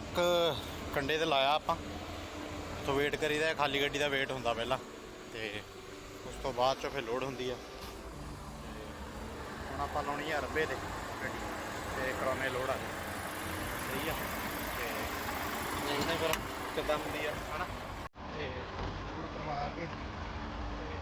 Truck ਕੰਡੇ ਤੇ ਲਾਇਆ ਆਪਾਂ। ਤੋਂ ਵੇਟ ਕਰੀਦਾ ਹੈ, ਖਾਲੀ ਗੱਡੀ ਦਾ ਵੇਟ ਹੁੰਦਾ ਪਹਿਲਾਂ। ਤੇ ਉਸ ਤੋਂ ਬਾਅਦ ਚੋਂ ਫਿਰ ਲੋਡ ਹੁੰਦੀ ਆ। ਤੇ ਹੁਣ ਆਪਾਂ ਲਾਉਣੀ ਆ ਰੱਬੇ ਤੇ ਗੱਡੀ। ਤੇ ਕਰਾਉਣੇ ਲੋਡ ਆ। ਸਹੀ ਆ। ਤੇ ਦੇਖਦੇ ਫਿਰ ਕਿੱਦਾਂ ਹੁੰਦੀ ਆ ਹਨਾ ਤੇ ਲੋਡ ਕਰਵਾ ਕੇ ਤੇ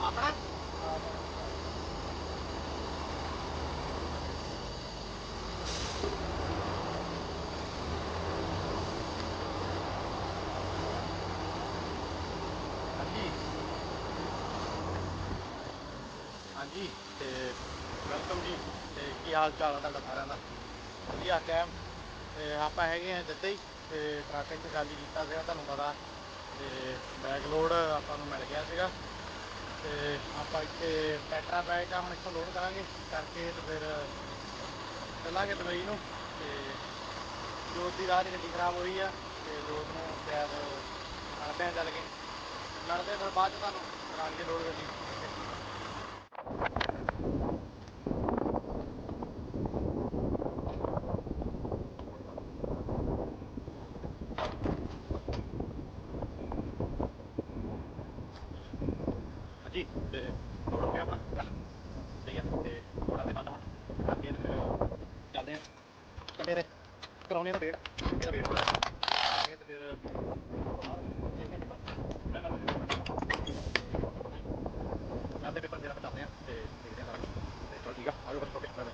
ਆਪਣਾ ਹਾਂਜੀ ਹਾਂਜੀ, ਤੇ ਵੈਲਕਮ ਜੀ। ਤੇ ਕੀ ਹਾਲ ਚਾਲ ਹੈ ਤੁਹਾਡਾ ਸਾਰਿਆਂ ਦਾ? ਵਧੀਆ ਕੈਮ ਤੇ ਆਪਾਂ ਹੈਗੇ ਆ ਜੱਦੇ ਹੀ। ਤੇ ਟਰੱਕ ਇੱਥੇ ਖਾਲੀ ਕੀਤਾ ਸੀਗਾ, ਤੁਹਾਨੂੰ ਪਤਾ। ਤੇ ਬੈਗ ਲੋਡ ਆਪਾਂ ਨੂੰ ਮਿਲ ਗਿਆ ਸੀਗਾ। ਤੇ ਆਪਾਂ ਇੱਥੇ ਟੈਟਰਾ ਬੈਗ ਆ ਹੁਣ ਇੱਥੋਂ ਲੋਡ ਕਰਾਂਗੇ। ਕਰਕੇ ਤੇ ਫਿਰ ਚੱਲਾਂਗੇ ਦੁਬਈ ਨੂੰ। ਤੇ ਜੋਤ ਦੀ ਰਾਤ ਗੱਡੀ ਖਰਾਬ ਹੋਈ ਆ। ਤੇ ਜੋਤ ਨੂੰ ਸ਼ਾਇਦ ਲੜਦੇ ਆ ਚੱਲ ਕੇ ਲੜਦੇ ਆ, ਫਿਰ ਬਾਅਦ ਚ ਤੁਹਾਨੂੰ ਕਰਾਂਗੇ ਲੋਡ ਗੱਡੀ। ਹਾਂਜੀ, ਤੇ ਲੋਡ ਹੋ ਗਿਆ ਆਪਣਾ ਚੱਲ ਆ, ਤੇ ਥੋੜਾ ਦੇ ਬੰਦ ਹੁਣ ਕਰਕੇ ਚੱਲਦੇ ਆ। ਕੱਢੇ ਰੇ ਕਰਾਉਣੇ ਦਾ ਵੇਟ ਇਹਦਾ ਵੇਟ ਹੋਣਾ ਇਹ ਤੇ ਫਿਰ ਜਾਂਦੇ ਪੇਪਰ ਜਿਹੜਾ ਬਤਾਉਂਦੇ ਆ ਤੇ ਦੇਖਦੇ ਆ ਲਾਗੇ ਤੇ ਚਲੋ ਠੀਕ ਆ ਆਜੋ ਫਿਰ ਓਕੇ ਬਾਏ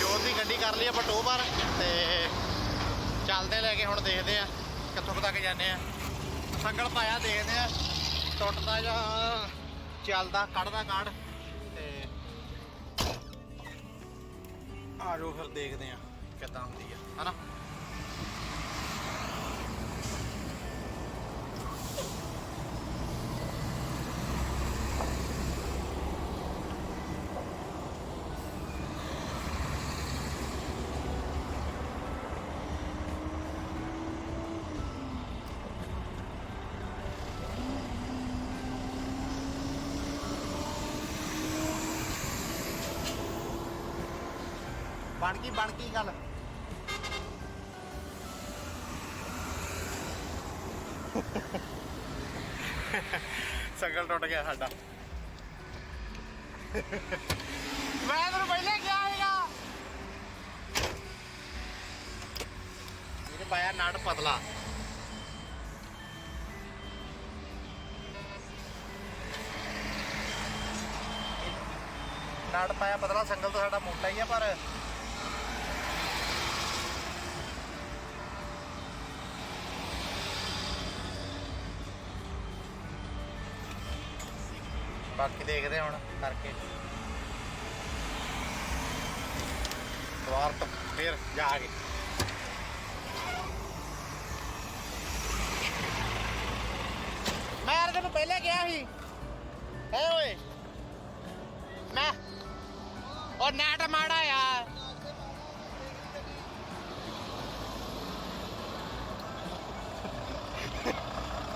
ਜੋਤ ਦੀ ਗੱਡੀ ਕਰ ਲਈ ਆਪਾਂ ਟੋ ਬਾਰ ਤੇ ਚੱਲਦੇ ਲੈ ਕੇ ਹੁਣ ਦੇਖਦੇ ਆ ਕਿੱਥੋਂ ਤੱਕ ਜਾਂਦੇ ਆ। ਸੰਗਲ ਪਾਇਆ ਦੇਖਦੇ ਆ, ਟੁੱਟਦਾ ਜਾਂ ਚੱਲਦਾ, ਕੱਢਦਾ ਕੱਢ ਤੇ ਆ ਜਾਓ ਫਿਰ ਦੇਖਦੇ ਆ ਕਿੱਦਾਂ ਹੁੰਦੀ ਆ, ਹਨਾ? ਬਣ ਗਈ ਬਣ ਗਈ ਗੱਲ। ਸੰਗਲ ਟੁੱਟ ਗਿਆ ਸਾਡਾ। ਮੈਂ ਤੈਨੂੰ ਪਹਿਲੇ ਕਿਹਾ ਹੈਗਾ ਇਹਨੇ ਪਾਇਆ ਨਾੜ ਪਤਲਾ। ਨਾੜ ਪਾਇਆ ਪਤਲਾ, ਸੰਗਲ ਤਾਂ ਸਾਡਾ ਮੋਟਾ ਹੀ ਆ, ਪਰ ਬਾਕੀ ਦੇਖਦੇ ਹੁਣ ਕਰਕੇ। ਦੁਆਰ ਤੋਂ ਫਿਰ ਜਾ ਕੇ ਮੈਂ ਤੈਨੂੰ ਪਹਿਲੇ ਕਿਹਾ ਸੀ। ਹੈ ਓਏ। ਮੈਂ ਉਹ ਨੈਟ ਮਾੜਾ ਯਾਰ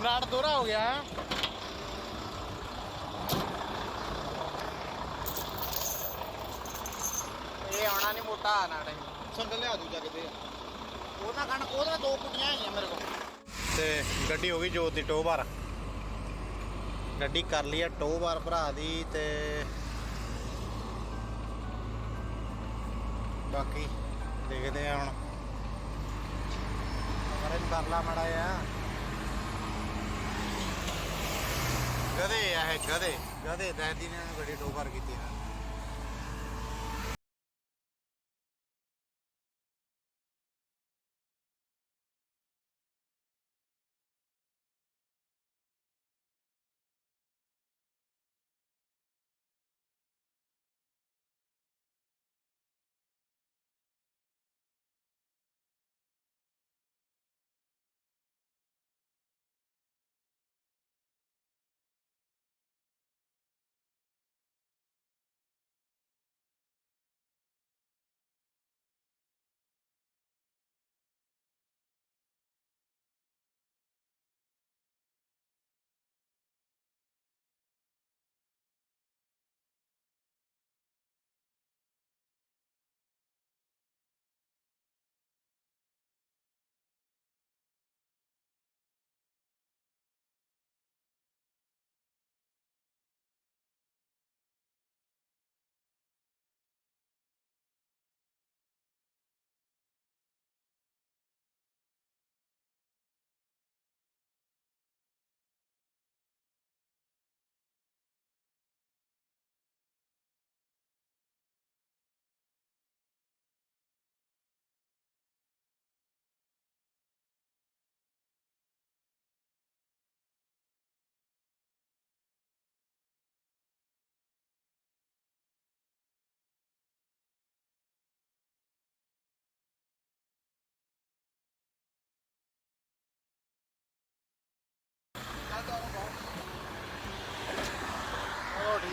ਨਾਟ ਦੋਰਾ ਹੋ ਗਿਆ ਹੈਂ। ਆਉਣਾ ਨਹੀਂ ਮੋਟਾ ਨਾੜ ਸੰਗਲ ਲਿਆ ਦੂ ਜਗਦੇ ਉਹਨਾਂ ਕਣ ਉਹਦੇ ਦੋ ਕੁੱਟੀਆਂ ਆਈਆਂ ਮੇਰੇ ਕੋਲ। ਤੇ ਗੱਡੀ ਹੋ ਗਈ ਜੋਤ ਦੀ ਟੋ ਬਾਰ। ਗੱਡੀ ਕਰ ਲਈ ਆ ਟੋ ਬਾਰ ਭਰਾ ਦੀ ਤੇ ਬਾਕੀ ਦੇਖਦੇ ਆ ਹੁਣ। ਕਰੇ ਕਰ ਲਾ ਮੜਾ ਆ ਗਧੇ ਆ ਇਹ ਗਧੇ। ਗਧੇ ਦਾਦੀ ਨੇ ਗੱਡੀ ਟੋ ਬਾਰ ਕੀਤੀ ਆ।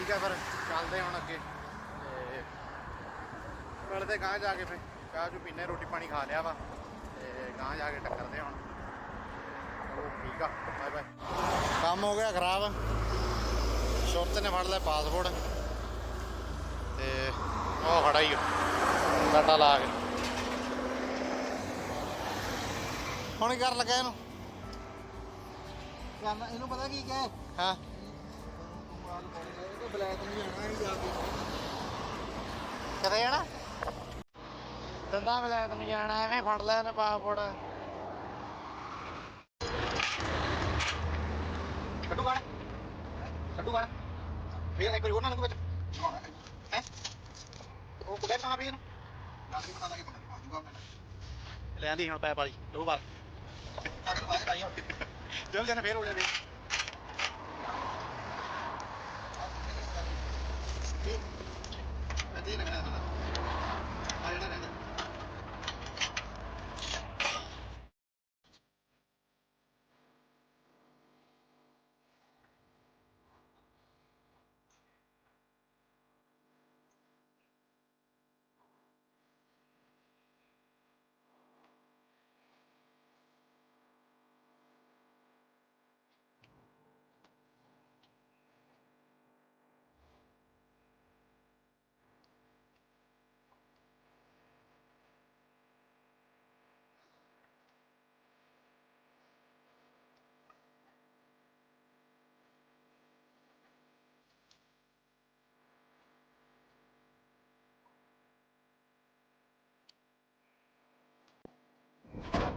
ਠੀਕ ਆ ਫਿਰ ਚੱਲਦੇ ਹੁਣ ਅੱਗੇ। ਤੇ ਮਿਲਦੇ ਗਾਂ ਜਾ ਕੇ ਫਿਰ। ਚਾਹ ਚੂ ਪੀਨੇ ਰੋਟੀ ਪਾਣੀ ਖਾ ਲਿਆ ਵਾ। ਤੇ ਗਾਂ ਜਾ ਕੇ ਟੱਕਰਦੇ ਹੁਣ। ਚਲੋ ਠੀਕ ਆ ਬਾਏ ਬਾਏ। ਕੰਮ ਹੋ ਗਿਆ ਖਰਾਬ। ਸ਼ੁਰਤ ਨੇ ਫੜ ਲਿਆ ਪਾਸਪੋਰਟ। ਤੇ ਉਹ ਖੜਾ ਹੀ ਡਾਟਾ ਲਾ ਕੇ। ਹੁਣ ਕੀ ਕਰਨ ਲੱਗਾ ਇਹਨੂੰ? ਕਰਨਾ ਇਹਨੂੰ ਪਤਾ ਕੀ ਕਹੇ? ਹਾਂ? ਬਲੈਕ ਨਹੀਂ ਆਣਾ ਹੀ ਜਾ ਕੇ। ਕਿੱਥੇ ਜਾਣਾ? ਦੰਦਾ ਵਲੈਤ ਨੂੰ ਜਾਣਾ ਐਵੇਂ ਫੜ ਲਿਆ ਨੇ ਪਾਸਪੋਰਟ। ਕੱਢੂ ਗਾਣਾ। ਕੱਢੂ ਗਾਣਾ। ਫੇਰ ਇੱਕ ਵਾਰੀ ਹੋਰ ਨਾ ਲੱਗੂ ਵਿੱਚ। ਹੈ? ਉਹ ਕੁੜੇ ਕਹਾਂ ਵੀ ਗੱਲ ਨਹੀਂ ਪਤਾ ਲੱਗੇ ਪਾ ਦੂਗਾ ਮੈਂ ਲੈਂਦੀ ਹੁਣ ਪੈਪ ਵਾਲੀ। ਦੋ ਵਾਰ। ਚੱਲ ਜਾਣਾ ਫੇਰ ਹੋ ਜਾਵੇ santé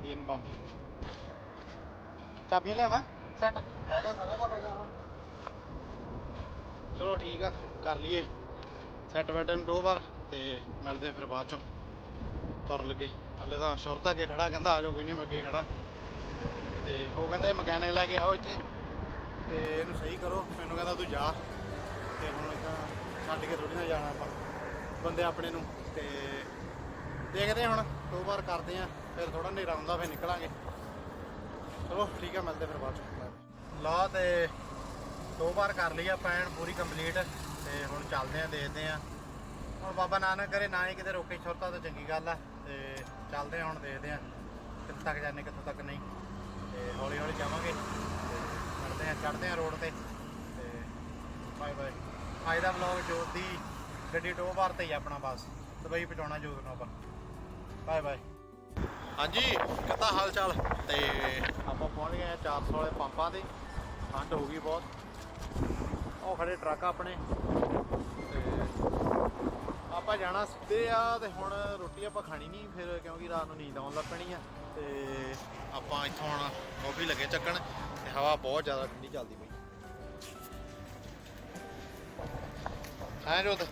ਤਿੰਨ ਬੰਬ ਚਾਬੀਆਂ ਲਿਆਵਾਂ ਸੈੱਟ ਚਲੋ ਠੀਕ ਆ, ਕਰ ਲਈਏ। ਸੈੱਟ ਬਟਨ ਦੋ ਵਾਰ ਤੇ ਮਿਲਦੇ ਫਿਰ ਬਾਅਦ ਚੋਂ। ਤੁਰਨ ਲੱਗੇ। ਹਲੇ ਤਾਂ ਸ਼ੁਰਤਾ ਕੇ ਖੜਾ, ਕਹਿੰਦਾ ਆ ਜਾਓ, ਕੋਈ ਨਹੀਂ, ਮੈਂ ਅੱਗੇ ਖੜਾ। ਤੇ ਉਹ ਕਹਿੰਦੇ ਮਕੈਨਿਕ ਲੈ ਕੇ ਆਓ ਇੱਥੇ। ਤੇ ਇਹਨੂੰ ਸਹੀ ਕਰੋ। ਮੈਨੂੰ ਕਹਿੰਦਾ ਤੂੰ ਜਾ। ਤੇ ਹੁਣ ਤਾਂ ਛੱਡ ਕੇ ਥੋੜੀ ਨਾ ਜਾਣਾ ਆਪਾਂ। ਬੰਦੇ ਆਪਣੇ ਨੂੰ। ਤੇ ਦੇਖਦੇ ਹਾਂ ਹੁਣ, ਦੋ ਵਾਰ ਕਰਦੇ ਆ ਫਿਰ ਥੋੜਾ ਹਨੇਰਾ ਹੁੰਦਾ, ਫਿਰ ਨਿਕਲਾਂਗੇ। ਚਲੋ, ਠੀਕ ਆ, ਮਿਲਦੇ ਫਿਰ ਬਾਅਦ ਚ। ਲਾ ਤੇ ਦੋ ਵਾਰ ਕਰ ਲਈ ਆ ਐਨ ਪੂਰੀ ਕੰਪਲੀਟ ਤੇ ਹੁਣ ਚੱਲਦੇ ਆ ਦੇਖਦੇ ਆ ਹੁਣ ਬਾਬਾ ਨਾਨਕ ਕਰੇ ਨਾ ਹੀ ਕਿਤੇ ਰੋਕੇ ਛੋਟਾ ਤਾਂ ਚੰਗੀ ਗੱਲ ਆ। ਤੇ ਚੱਲਦੇ ਆ ਹੁਣ ਦੇਖਦੇ ਆ ਕਿੱਥੇ ਤੱਕ ਜਾਂਦੇ ਕਿੱਥੇ ਤੱਕ ਨਹੀਂ। ਤੇ ਹੌਲੀ ਹੌਲੀ ਜਾਵਾਂਗੇ। ਤੇ ਮਿਲਦੇ ਆ ਚੜਦੇ ਆ ਰੋਡ ਤੇ। ਤੇ ਬਾਏ ਬਾਏ। ਅੱਜ ਦਾ ਵਲੌਗ ਜੋਤ ਦੀ ਗੱਡੀ ਟੋ ਵਾਰ ਤੇ ਹੀ ਆ ਆਪਣਾ ਬਸ। ਦੁਬਈ ਪਹੁੰਚਾਉਣਾ ਜੋਤ ਨੂੰ ਆਪਾਂ। ਬਾਏ ਬਾਏ ਹਾਂਜੀ ਕਿੱਦਾਂ ਹਾਲ ਚਾਲ ਤੇ ਆਪਾਂ ਪਹੁੰਚ ਗਏ ਆ 400 ਵਾਲੇ ਪੰਪਾਂ ਤੇ। ਠੰਡ ਹੋ ਗਈ ਬਹੁਤ। ਉਹ ਖੜੇ ਟਰੱਕ ਆਪਣੇ। ਤੇ ਆਪਾਂ ਜਾਣਾ ਸਿੱਧੇ ਆ ਤੇ ਹੁਣ ਰੋਟੀ ਆਪਾਂ ਖਾਣੀ ਨਹੀਂ ਫਿਰ ਕਿਉਂਕਿ ਰਾਤ ਨੂੰ ਨੀਂਦ ਆਉਣ ਲੱਗ ਪੈਣੀ ਆ। ਤੇ ਆਪਾਂ ਇੱਥੋਂ ਹੁਣ ਕਾਫੀ ਲੱਗੇ ਚੱਕਣ ਤੇ ਹਵਾ ਬਹੁਤ ਜ਼ਿਆਦਾ ਠੰਡੀ ਚੱਲਦੀ ਪਈ। ਹਾਂ ਜੋਤ?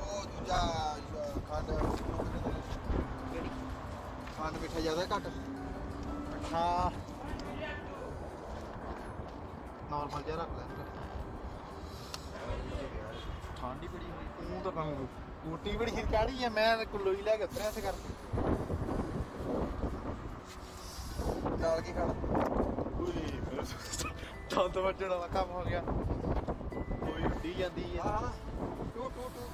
ਉਹ ਦੂਜਾ ਕਿਹੜੀ ਖੰਡ ਮਿੱਠਾ ਜ਼ਿਆਦਾ ਘੱਟ। ਹਾਂ ਨਾਰਮਲ ਜਿਹਾ ਰੱਖ ਲੈ ਠੰਡੀ ਬੜੀ ਹੋਈ। ਤੂੰ ਤਾਂ ਕੰਮ ਕੋਟੀ ਬੜੀ ਖਿਰ ਕਾੜੀ ਆ ਮੈਂ ਕੁੱਲੋ ਹੀ ਲੈ ਕੇ ਉਤਰਿਆ ਸੀ ਕਰ ਨਾਲ ਕੀ ਖਾਣਾ? ਉਈ ਮੇਰੇ ਦੰਦ ਵੱਜਣ ਵਾਲਾ ਕੰਮ ਹੋ ਗਿਆ। ਕੋਈ ਉੱਡੀ ਜਾਂਦੀ ਆ। ਹਾਂ ਟੂ ਟੂ ਟੂ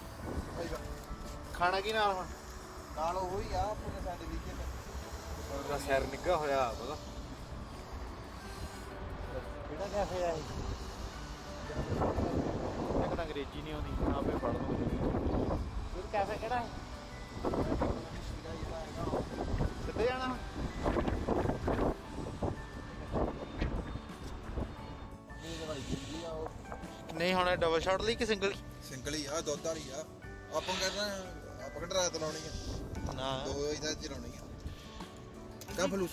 ਖਾਣਾ ਕੀ ਨਾਲ ਹੁਣ? ਨਾਲ ਉਹ ਹੀ ਆ ਪੂਰੇ ਸਾਡੇ ਵਿੱਚ ਉਹਦਾ ਸਿਰ ਨਿੱਗਾ ਹੋਇਆ ਪਤਾ ਕਿਹੜਾ ਕੈਫੇ ਆ ਇਹ? ਇੱਕ ਤਾਂ ਅੰਗਰੇਜ਼ੀ ਨਹੀਂ ਆਉਂਦੀ ਆਪੇ ਪੜ੍ਹ ਲਓ ਇਹ ਕੈਫੇ ਕਿਹੜਾ ਹੈ? ਕਿੱਥੇ ਜਾਣਾ ਨਹੀਂ ਹੁਣ ਡਬਲ ਸ਼ਾਟ ਲਈ ਕਿ ਸਿੰਗਲ ਸਿੰਗਲ ਹੀ ਆ ਦੁੱਧ ਵਾਲੀ ਆ। ਆਪਾਂ ਕਰਨਾ ਆਪਾਂ ਕਿਹੜਾ ਰਾਤ ਲਾਉਣੀ ਆ? ਨਾ। ਦੋ ਇਹਦਾ ਚ ਲਾਉਣੀ ਆ। كم فلوس؟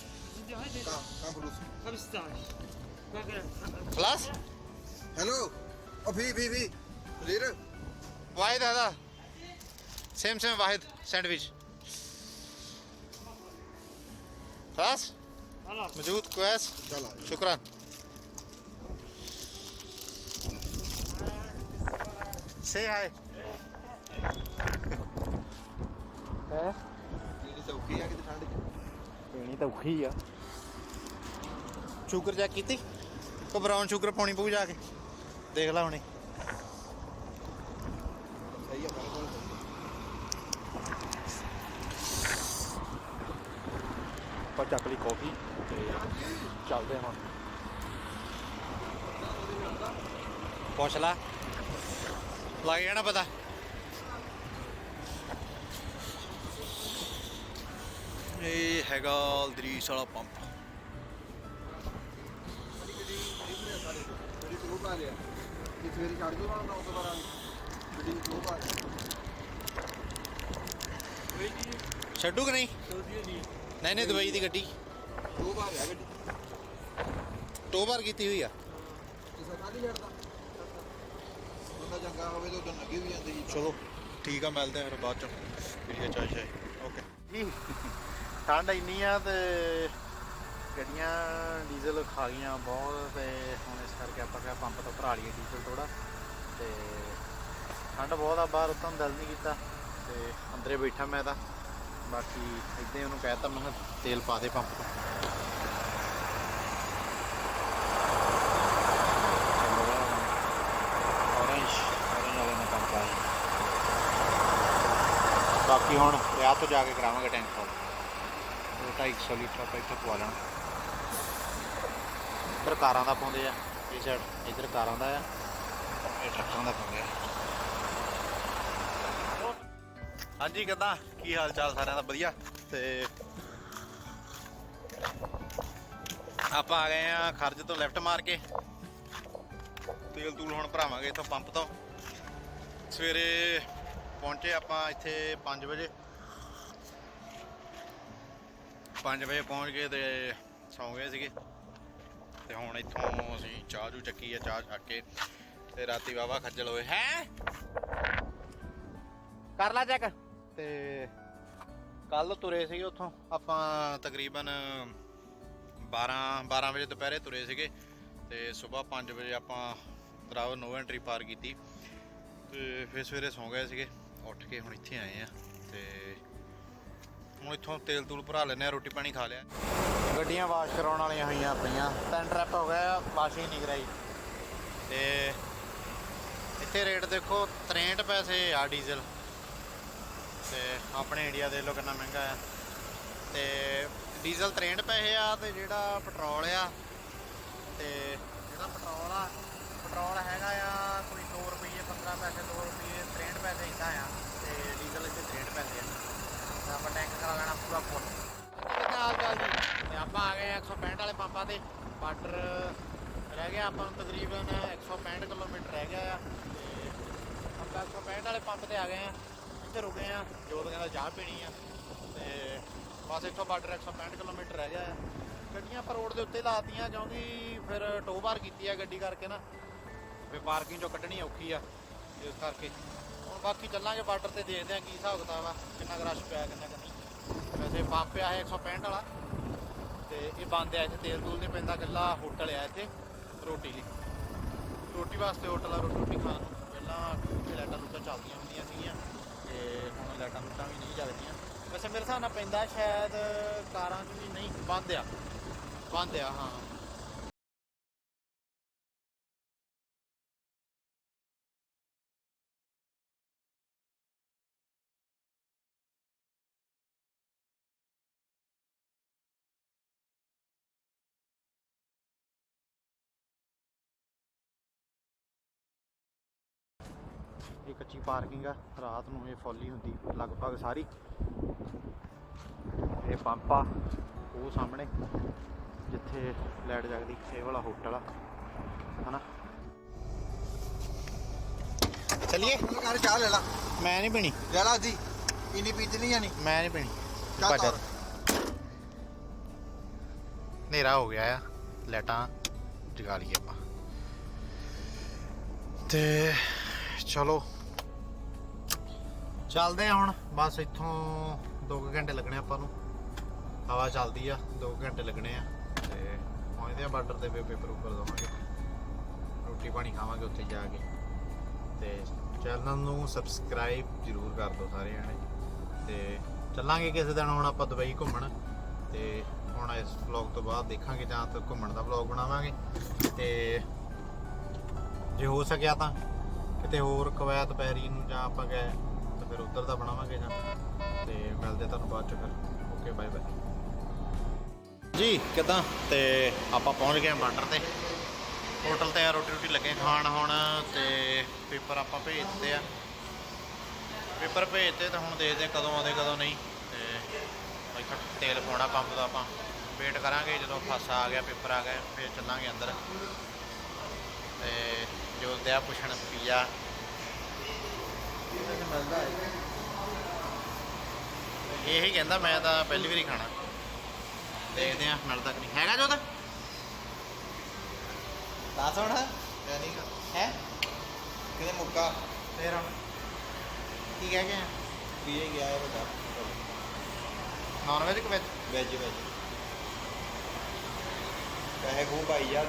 كم فلوس؟ 15 خلاص؟ هلو في في في مدير واحد هذا سيم سيم واحد ساندويتش خلاص؟ موجود كويس؟ شكرا Say hi. ਹੈ ਇਹ ਸੌਖੀ ਆ ਕਿਤੇ ਠੰਡ ਚ ਪੀਣੀ ਤਾਂ ਔਖੀ ਆ। ਸ਼ੂਗਰ ਚੈੱਕ ਕੀਤੀ? ਕੋ ਬਰਾਊਨ ਸ਼ੂਗਰ ਪਾਉਣੀ ਪਊ ਜਾ ਕੇ। ਦੇਖ ਲੈ ਹੁਣੇ। ਸਹੀ ਚੱਕ ਲਈ ਕਾਫੀ ਤੇ ਚੱਲਦੇ ਹਾਂ ਪੁੱਛ ਲੈ। ਲੱਗ ਜਾਣਾ ਪਤਾ। ਇਹ ਹੈਗਾ ਦਰੀਸ ਵਾਲਾ ਪੰਪ। ਛੱਡੂ ਕਿ ਨਹੀਂ? ਨਹੀਂ ਨਹੀਂ, ਦੁਬਈ ਦੀ ਗੱਡੀ। ਸਲੂਪ ਆ ਕੀਤੀ ਹੋਈ ਆ। ਚਲੋ, ਠੀਕ ਆ, ਮਿਲਦੇ ਆ ਫਿਰ ਬਾਅਦ ਚ। ਵੀਡੀਓ ਚਾਹ ਓਕੇ। ਜੀ ਠੰਡ ਇੰਨੀ ਆ ਤੇ ਗੱਡੀਆਂ ਡੀਜ਼ਲ ਖਾ ਗਈਆਂ ਬਹੁਤ ਤੇ ਹੁਣ ਇਸ ਕਰਕੇ ਆਪਾਂ ਕਿਹਾ ਪੰਪ ਤੋਂ ਭਰਾ ਲਈਏ ਡੀਜ਼ਲ ਥੋੜਾ ਤੇ ਠੰਡ ਬਹੁਤ ਆ ਬਾਹਰ ਉਤੋਂ ਦਿਲ ਨਹੀਂ ਕੀਤਾ ਤੇ ਅੰਦਰੇ ਬੈਠਾ ਮੈਂ ਤਾਂ। ਬਾਕੀ ਇਦਾਂ ਹੀ ਉਹਨੂੰ ਕਹਿਤਾ ਮੈਂ ਕਿਹਾ ਤੇਲ ਪਾ ਦੇ ਪੰਪ ਤੋਂ। ਬਾਕੀ ਹੁਣ ਵਿਆਹ ਤੋਂ ਜਾ ਕੇ ਕਰਾਵਾਂਗੇ ਟੈਂਕ ਫੁੱਲ। ਉਹ ਤਾਂ 100 ਲੀਟਰ ਆਪਾਂ ਇੱਥੇ ਪਵਾ ਲੈਣਾ। ਇੱਧਰ ਕਾਰਾਂ ਦਾ ਪਾਉਂਦੇ ਆ ਇਹ ਸਾਈਡ ਇੱਧਰ ਕਾਰਾਂ ਦਾ ਆ। ਇਹ ਟਰੱਕਾਂ ਦਾ ਪਾਉਂਦੇ ਆ। ਹਾਂਜੀ ਕਿੱਦਾਂ ਕੀ ਹਾਲ ਚਾਲ ਸਾਰਿਆਂ ਦਾ? ਵਧੀਆ? ਤੇ ਆਪਾਂ ਆ ਗਏ ਆ ਖਰਜ ਤੋਂ ਲੈਫਟ ਮਾਰ ਕੇ। ਤੇਲ ਤੂਲ ਹੁਣ ਭਰਾਵਾਂਗੇ ਇੱਥੋਂ ਪੰਪ ਤੋਂ। ਸਵੇਰੇ ਪਹੁੰਚੇ ਆਪਾਂ ਇੱਥੇ 5 ਵਜੇ। 5 ਵਜੇ ਪਹੁੰਚ ਗਏ ਤੇ ਸੌਂ ਗਏ ਸੀਗੇ। ਤੇ ਹੁਣ ਇੱਥੋਂ ਅਸੀਂ ਚਾਹ ਜੂ ਚੱਕੀ ਆ ਚਾਹ ਛੱਕ ਕੇ ਤੇ ਰਾਤੀ ਵਾਵਾ ਖੱਜਲ ਹੋਏ। ਹੈ? ਕਰ ਲਾ ਚੈੱਕ। ਤੇ ਕੱਲ ਤੁਰੇ ਸੀਗੇ ਉੱਥੋਂ। ਆਪਾਂ ਤਕਰੀਬਨ 12 12 ਵਜੇ ਦੁਪਹਿਰੇ ਤੁਰੇ ਸੀਗੇ। ਤੇ ਸਵੇਰ 5 ਵਜੇ ਆਪਾਂ ਬਰਾਬਰ ਨੋ ਐਂਟਰੀ ਪਾਰ ਕੀਤੀ। ਤੇ ਫਿਰ ਸਵੇਰੇ ਸੌਂ ਗਏ ਸੀਗੇ। ਉੱਠ ਕੇ ਹੁਣ ਇੱਥੇ ਆਏ ਆ। ਤੇ ਹੁਣ ਇੱਥੋਂ ਤੇਲ ਤੂਲ ਭਰਾ ਲੈਨੇ ਆ ਰੋਟੀ ਪਾਣੀ ਖਾ ਲਿਆ। ਗੱਡੀਆਂ ਵਾਸ਼ ਕਰਾਉਣ ਵਾਲੀਆਂ ਹੋਈਆਂ ਪਈਆਂ। ਤਿੰਨ ਟਰੈਪ ਹੋ ਗਿਆ ਵਾਸ਼ ਹੀ ਨਹੀਂ ਕਰਾਈ। ਤੇ ਇੱਥੇ ਰੇਟ ਦੇਖੋ 63 ਪੈਸੇ ਆ ਡੀਜ਼ਲ। ਤੇ ਆਪਣੇ ਇੰਡੀਆ ਦੇ ਲੋ ਕਿੰਨਾ ਮਹਿੰਗਾ ਆ। ਤੇ ਡੀਜ਼ਲ 63 ਪੈਸੇ ਆ ਤੇ ਜਿਹੜਾ ਪੈਟਰੋਲ ਆ ਤੇ ਜਿਹੜਾ ਪੈਟਰੋਲ ਆ ਪੈਟਰੋਲ ਹੈਗਾ ਆ ਕੋਈ 2 ਰੁਪਏ 15 ਪੈਸੇ 2 ਰੁਪਏ 63 ਪੈਸੇ ਇਦਾਂ ਆ। ਤੇ ਡੀਜ਼ਲ ਇੱਥੇ 63 ਪੈਸੇ ਆ। ਤੇ ਆਪਾਂ ਟੈਂਕ ਕਰਾ ਲੈਣਾ ਪੂਰਾ ਫੁੱਲ ਕਿੱਦਾਂ ਹਾਲ ਚਾਲ ਜੀ ਤੇ ਆਪਾਂ ਆ ਗਏ ਆ 165 ਵਾਲੇ ਪੰਪਾਂ ਤੇ। ਬਾਰਡਰ ਰਹਿ ਗਿਆ ਆਪਾਂ ਨੂੰ ਤਕਰੀਬਨ 165 ਕਿਲੋਮੀਟਰ ਰਹਿ ਗਿਆ ਆ। ਤੇ ਆਪਾਂ 165 ਵਾਲੇ ਪੰਪ ਤੇ ਆ ਗਏ ਆ ਇੱਥੇ ਰੁਕੇ ਆ ਜੋਤ ਕਹਿੰਦਾ ਚਾਹ ਪੀਣੀ ਆ। ਤੇ ਬਸ ਇੱਥੋਂ ਬਾਰਡਰ 165 ਕਿਲੋਮੀਟਰ ਰਹਿ ਗਿਆ ਆ। ਗੱਡੀਆਂ ਆਪਾਂ ਰੋਡ ਦੇ ਉੱਤੇ ਲਾਤੀਆਂ ਕਿਉਂਕਿ ਫਿਰ ਟੋ ਬਾਰ ਕੀਤੀ ਆ ਗੱਡੀ ਕਰਕੇ ਨਾ। ਵੀ ਪਾਰਕਿੰਗ ਚੋਂ ਕੱਢਣੀ ਔਖੀ ਆ। ਇਸ ਕਰਕੇ ਬਾਕੀ ਚੱਲਾਂਗੇ, ਬਾਰਡਰ ਤੇ ਦੇਖਦੇ ਆ ਕੀ ਹਿਸਾਬ ਕਿਤਾਬ ਆ, ਕਿੰਨਾ ਕੁ ਰਸ਼ ਪਿਆ, ਕਿੰਨਾ ਕੁ ਨਹੀਂ। ਵੈਸੇ ਪੰਪ ਆ ਇਹ 165 ਵਾਲਾ। ਤੇ ਇਹ ਬੰਦ ਆ ਇੱਥੇ ਤੇਲ ਤੂਲ ਨਹੀਂ ਪੈਂਦਾ, ਇਕੱਲਾ ਹੋਟਲ ਆ ਇੱਥੇ, ਰੋਟੀ ਲਈ। ਰੋਟੀ ਵਾਸਤੇ ਹੋਟਲ ਆ, ਰੋਟੀ ਰੋਟੀ ਖਾਣ ਨੂੰ। ਪਹਿਲਾਂ ਇੱਥੇ ਲਾਈਟਾਂ ਲੂਟਾਂ ਚੱਲਦੀਆਂ ਹੁੰਦੀਆਂ ਸੀਗੀਆਂ, ਤੇ ਹੁਣ ਲਾਈਟਾਂ ਲੂਟਾਂ ਵੀ ਨਹੀਂ ਚੱਲਦੀਆਂ। ਵੈਸੇ ਮੇਰੇ ਹਿਸਾਬ ਨਾਲ ਪੈਂਦਾ ਸ਼ਾਇਦ ਕਾਰਾਂ 'ਚ ਵੀ ਨਹੀਂ, ਬੰਦ ਆ। ਬੰਦ ਆ, ਹਾਂ। ਇਹ ਕੱਚੀ ਪਾਰਕਿੰਗ ਆ ਰਾਤ ਨੂੰ ਇਹ ਫੁੱਲ ਹੀ ਹੁੰਦੀ ਲਗਭਗ ਸਾਰੀ। ਇਹ ਪੰਪ ਆ ਉਹ ਸਾਹਮਣੇ ਜਿੱਥੇ ਲਾਈਟ ਜਗਦੀ ਇਹ ਵਾਲਾ ਹੋਟਲ ਆ ਹਨਾ? ਚਲਿਏ? ਕਰ ਚਾਹ ਲੈ ਲਾ। ਮੈਂ ਨਹੀਂ ਪੀਣੀ। ਲੈ ਲਾ ਜੀ ਇੰਨੀ ਪੀਤੀ ਨਹੀਂ ਜਾਣੀ। ਮੈਂ ਨਹੀਂ ਪੀਣੀ। ਚੱਲ। ਤੁਰ। ਹਨੇਰਾ ਹੋ ਗਿਆ ਆ। ਲਾਈਟਾਂ ਜਗਾ ਲਈਏ ਆਪਾਂ। ਤੇ ਚਲੋ। ਚੱਲਦੇ ਆ ਹੁਣ, ਬਸ ਇੱਥੋਂ 2 ਘੰਟੇ ਲੱਗਣੇ ਆਪਾਂ ਨੂੰ। ਹਵਾ ਚੱਲਦੀ ਆ 2 ਘੰਟੇ ਲੱਗਣੇ ਆ, ਤੇ ਪਹੁੰਚਦੇ ਆ ਬਾਰਡਰ ਤੇ ਵੀ ਪੇਪਰ ਉੱਪਰ ਦਵਾਂਗੇ। ਰੋਟੀ ਪਾਣੀ ਖਾਵਾਂਗੇ ਉੱਥੇ ਜਾ ਕੇ। ਤੇ ਚੈਨਲ ਨੂੰ ਸਬਸਕ੍ਰਾਈਬ ਜ਼ਰੂਰ ਕਰ ਦਿਓ ਸਾਰੇ ਜਣੇ। ਤੇ ਚੱਲਾਂਗੇ ਕਿਸੇ ਦਿਨ, ਹੁਣ ਆਪਾਂ ਦੁਬਈ ਘੁੰਮਣ। ਤੇ ਹੁਣ ਇਸ ਵਲੌਗ ਤੋਂ ਬਾਅਦ ਦੇਖਾਂਗੇ, ਜਾਂ ਤਾਂ ਘੁੰਮਣ ਦਾ ਵਲੌਗ ਬਣਾਵਾਂਗੇ। ਤੇ ਜੇ ਹੋ ਸਕਿਆ ਤਾਂ ਕਿਤੇ ਹੋਰ ਕਵੈਤ ਪੈਰੀ ਨੂੰ ਜਾਂ ਆਪਾਂ ਗਏ ਫਿਰ ਉੱਧਰ ਦਾ ਬਣਾਵਾਂਗੇ ਜਾਂ ਤੇ ਮਿਲਦੇ ਤੁਹਾਨੂੰ ਬਾਅਦ ਚ ਫਿਰ। ਓਕੇ ਬਾਏ ਬਾਏ ਜੀ, ਕਿਦਾਂ? ਤੇ ਆਪਾਂ ਪਹੁੰਚ ਗਏ ਬਾਰਡਰ ਤੇ। ਹੋਟਲ ਤੇ ਆ, ਰੋਟੀ ਰੋਟੀ ਲੱਗੇ ਖਾਣ ਹੁਣ, ਤੇ ਪੇਪਰ ਆਪਾਂ ਭੇਜ ਦਿੱਤੇ ਆ। ਪੇਪਰ ਭੇਜਤੇ ਤਾਂ ਹੁਣ ਦੇਖਦੇ ਆ ਕਦੋਂ ਆਉਂਦੇ, ਕਦੋਂ ਨਹੀਂ। ਤੇ ਇੱਥੇ ਤੇਲ ਪਾਉਣਾ ਪੰਪ ਦਾ ਆਪਾਂ। ਵੇਟ ਕਰਾਂਗੇ, ਜਦੋਂ ਫਾਸਾ ਆ ਗਿਆ, ਪੇਪਰ ਆ ਗਿਆ, ਫਿਰ ਚੱਲਾਂਗੇ ਅੰਦਰ। ਤੇ ਜੋ ਦਿਆ ਪੁੱਛਣ ਪੀਆ ਇਹ ਹੀ ਕਹਿੰਦਾ ਮੈਂ ਤਾਂ ਪਹਿਲੀ ਵਾਰੀ ਖਾਣਾ। ਦੇਖਦੇ ਆ ਮਿਲਦਾ ਕਿ ਨਹੀਂ। ਹੈਗਾ ਜੋ ਤਾਂ ਦੱਸ ਹੁਣ। ਹੈ? ਕਿਤੇ ਮੁੱਕਾ? ਫੇਰ ਹੁਣ। ਕੀ ਕਹਿ ਗਏ ਪੀਏ ਗਿਆ ਹੈ ਵੱਡਾ ਨਾਨ ਵੈਜ ਕਿ ਵੈਜ ਵੈਜ ਵੈਜ ਪੈਸੇ ਖੂ ਪਾਈ ਜਾ।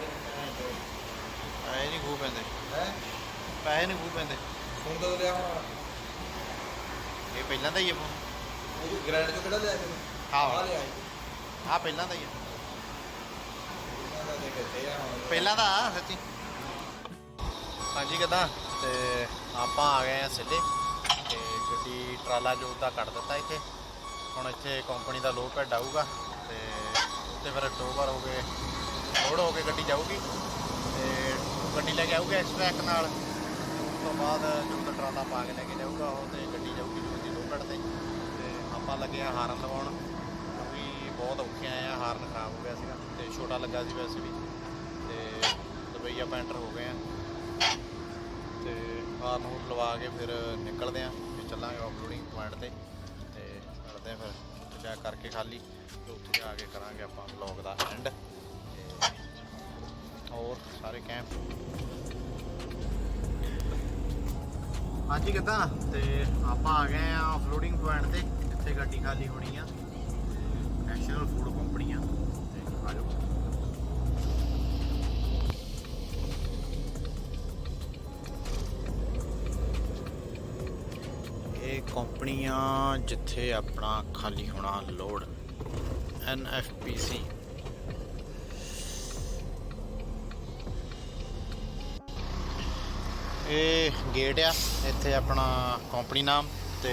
ਪੈਸੇ ਨਹੀਂ ਖੂ ਪੈਂਦੇ। ਹੈ? ਪੈਸੇ ਨਹੀਂ ਖੂ ਪੈਂਦੇ। ਫੋਨ ਕਦੋਂ ਲਿਆ ਹੁਣ। ਇਹ ਪਹਿਲਾਂ ਦਾ ਹੀ ਆ ਫੋਨ ਉਹ ਗ੍ਰੈਂਡ ਚੋਂ ਕਿਹੜਾ ਲਿਆ ਤੈਨੂੰ? ਹਾਂ। ਆਹ ਲਿਆ ਆ ਪਹਿਲਾਂ ਦਾ ਹੀ ਆ। ਇਹਨਾਂ ਦਾ ਦੇ ਕਿੱਥੇ ਆ ਹੁਣ। ਪਹਿਲਾਂ ਦਾ ਆ, ਸੱਚੀ। ਹਾਂਜੀ ਕਿਦਾਂ? ਤੇ ਆਪਾਂ ਆ ਗਏ ਆ ਸਿੱਧੇ। ਤੇ ਗੱਡੀ ਟਰਾਲਾ ਜੋ ਦਾ ਕੱਢ ਦਿੱਤਾ ਇੱਥੇ। ਹੁਣ ਇੱਥੇ ਕੰਪਨੀ ਦਾ ਲੋਡ ਪੈਡ ਆਊਗਾ। ਤੇ ਉੱਤੇ ਫਿਰ ਦੋ ਵਾਰ ਹੋ ਗਏ ਲੋਡ ਹੋ ਕੇ ਗੱਡੀ ਜਾਊਗੀ। ਤੇ ਗੱਡੀ ਲੈ ਕੇ ਆਊਗਾ ਐਕਸਟਰਾ ਇੱਕ ਨਾਲ। ਤੋਂ ਬਾਅਦ ਜੋ ਟਰਾਲਾ ਪਾ ਕੇ ਲੈ ਕੇ ਜਾਊਗਾ, ਉਹ ਤੇ ਗੱਡੀ ਜਾਊਗੀ ਜੋ ਦੀ ਲੋਡ ਤੇ ਤੇ ਆਪਾਂ ਲੱਗੇ ਹਾਂ ਹਾਰਨ ਲਵਾਉਣ। ਕਿਉਂਕਿ ਬਹੁਤ ਔਖੇ ਆਏ ਆ, ਹਾਰਨ ਖਰਾਬ ਹੋ ਗਿਆ ਸੀਗਾ ਤੇ ਛੋਟਾ ਲੱਗਾ ਸੀ ਵੈਸੇ ਵੀ। ਤੇ ਦੁਬਈ ਆਪਾਂ ਐਂਟਰ ਹੋ ਗਏ ਆ। ਤੇ ਹਾਰਨ ਹੂਰਨ ਲਵਾ ਕੇ ਫਿਰ ਨਿਕਲਦੇ ਆ ਤੇ ਚੱਲਾਂਗੇ ਆਫਲੋਡਿੰਗ ਪੁਆਇੰਟ ਤੇ। ਤੇ ਕਰਦੇ ਆ ਫਿਰ ਚੈੱਕ ਕਰਕੇ ਖਾਲੀ ਤੇ ਉੱਥੇ ਜਾ ਕੇ ਕਰਾਂਗੇ ਆਪਾਂ ਵਲੌਗ ਦਾ ਐਂਡ ਹੋਰ ਸਾਰੇ ਕੈਂਪ ਹਾਂਜੀ ਕਿੱਦਾਂ? ਤੇ ਆਪਾਂ ਆ ਗਏ ਆ ਆਫਲੋਡਿੰਗ ਪੁਆਇੰਟ ਤੇ, ਜਿੱਥੇ ਗੱਡੀ ਖਾਲੀ ਹੋਣੀ ਆ। ਨੈਸ਼ਨਲ ਫੂਡ ਕੰਪਨੀ ਆ। ਤੇ ਆ ਜਾਓ। ਇਹ ਕੰਪਨੀਆਂ ਜਿੱਥੇ ਆਪਣਾ ਖਾਲੀ ਹੋਣਾ ਲੋਡ NFPC ਇਹ ਗੇਟ ਆ, ਇੱਥੇ ਆਪਣਾ ਕੰਪਨੀ ਨਾਮ ਤੇ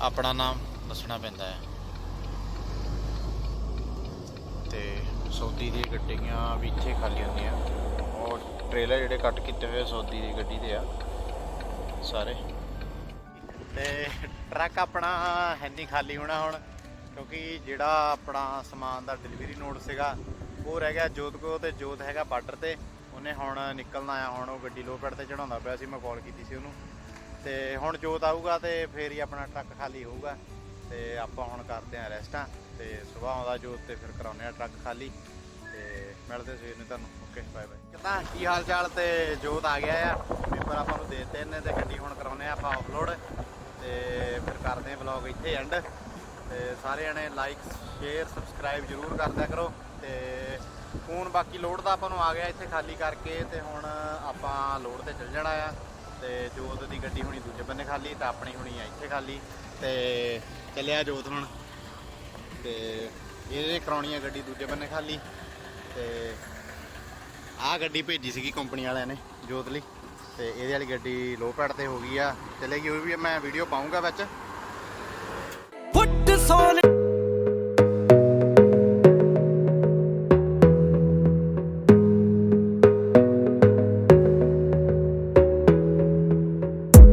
ਆਪਣਾ ਨਾਮ ਦੱਸਣਾ ਪੈਂਦਾ ਹੈ। ਤੇ ਸੌਦੀ ਦੀ ਗੱਡੀਆਂ ਵੀ ਇੱਥੇ ਖਾਲੀ ਹੁੰਦੀਆਂ। ਔਰ ਟ੍ਰੇਲਰ ਜਿਹੜੇ ਕੱਟ ਕੀਤੇ ਹੋਏ ਸੌਦੀ ਦੀ ਗੱਡੀ ਦੇ ਆ, ਸਾਰੇ। ਤੇ ਟਰੱਕ ਆਪਣਾ ਹੈ ਨਹੀਂ ਖਾਲੀ ਹੋਣਾ ਹੁਣ, ਕਿਉਂਕਿ ਜਿਹੜਾ ਆਪਣਾ ਸਮਾਨ ਦਾ ਡਿਲੀਵਰੀ ਨੋਟ ਸੀਗਾ, ਉਹ ਰਹਿ ਗਿਆ ਜੋਤ ਕੋ ਤੇ ਜੋਤ ਹੈਗਾ ਬਾਰਡਰ ਤੇ। ਉਹਨੇ ਹੁਣ ਨਿਕਲਣਾ ਆ, ਹੁਣ ਉਹ ਗੱਡੀ ਲੋਪੜ ਤੇ ਚੜਾਉਂਦਾ ਪਿਆ ਸੀ, ਮੈਂ ਕਾਲ ਕੀਤੀ ਸੀ ਉਹਨੂੰ। ਤੇ ਹੁਣ ਜੋਤ ਆਊਗਾ ਤੇ ਫੇਰ ਹੀ ਆਪਣਾ ਟਰੱਕ ਖਾਲੀ ਹੋਊਗਾ। ਤੇ ਆਪਾਂ ਹੁਣ ਕਰਦੇ ਆਂ ਰੈਸਟਾਂ ਤੇ ਸਵੇਰ ਆਉਂਦਾ ਜੋਤ ਤੇ ਫਿਰ ਕਰਾਉਂਦੇ ਆ ਟਰੱਕ ਖਾਲੀ। ਤੇ ਮਿਲਦੇ ਸਵੇਰ ਨੂੰ ਤੁਹਾਨੂੰ। ਓਕੇ ਬਾਏ ਬਾਏ ਕਿੱਦਾਂ? ਕੀ ਹਾਲ ਚਾਲ ਤੇ ਜੋਤ ਆ ਗਿਆ ਆ। ਪੇਪਰ ਆਪਾਂ ਨੂੰ ਦੇ ਦਿੱਤੇ ਤੇ ਗੱਡੀ ਹੁਣ ਕਰਾਉਂਦੇ ਆ ਆਪਾਂ ਅਪਲੋਡ ਤੇ ਫਿਰ ਕਰਦੇ ਆ ਵਲੌਗ ਇੱਥੇ ਐਂਡ ਤੇ ਸਾਰੇ ਜਣੇ ਲਾਈਕ ਸ਼ੇਅਰ ਸਬਸਕ੍ਰਾਈਬ ਜਰੂਰ ਕਰਦਿਆ ਕਰੋ। ਤੇ ਫੋਨ ਬਾਕੀ ਲੋਡ ਦਾ ਆਪਾਂ ਨੂੰ ਆ ਗਿਆ ਇੱਥੇ ਖਾਲੀ ਕਰਕੇ ਤੇ ਹੁਣ ਆਪਾਂ ਲੋਡ ਤੇ ਚੱਲ ਜਾਣਾ ਆ। ਤੇ ਜੋਤ ਦੀ ਗੱਡੀ ਹੁਣੀ ਦੂਜੇ ਬੰਨੇ ਖਾਲੀ ਤੇ ਆਪਣੀ ਹੁਣੀ ਆ ਇੱਥੇ ਖਾਲੀ। ਤੇ ਚੱਲਿਆ ਜੋਤ ਹੁਣ। ਤੇ ਇਹਦੇ ਕਰਾਉਣੀ ਆ ਗੱਡੀ ਦੂਜੇ ਬੰਨੇ ਖਾਲੀ। ਤੇ ਆਹ ਗੱਡੀ ਭੇਜੀ ਸੀਗੀ ਕੰਪਨੀ ਵਾਲਿਆਂ ਨੇ ਜੋਤ ਲਈ। ਤੇ ਇਹਦੇ ਵਾਲੀ ਗੱਡੀ ਲੋ ਪੈਡ ਤੇ ਹੋ ਗਈ ਆ। ਚਲੇਗੀ ਉਹ ਵੀ ਮੈਂ ਵੀਡੀਓ ਪਾਉਂਗਾ ਵਿੱਚ। ਫੁੱਟ ਸੋਲ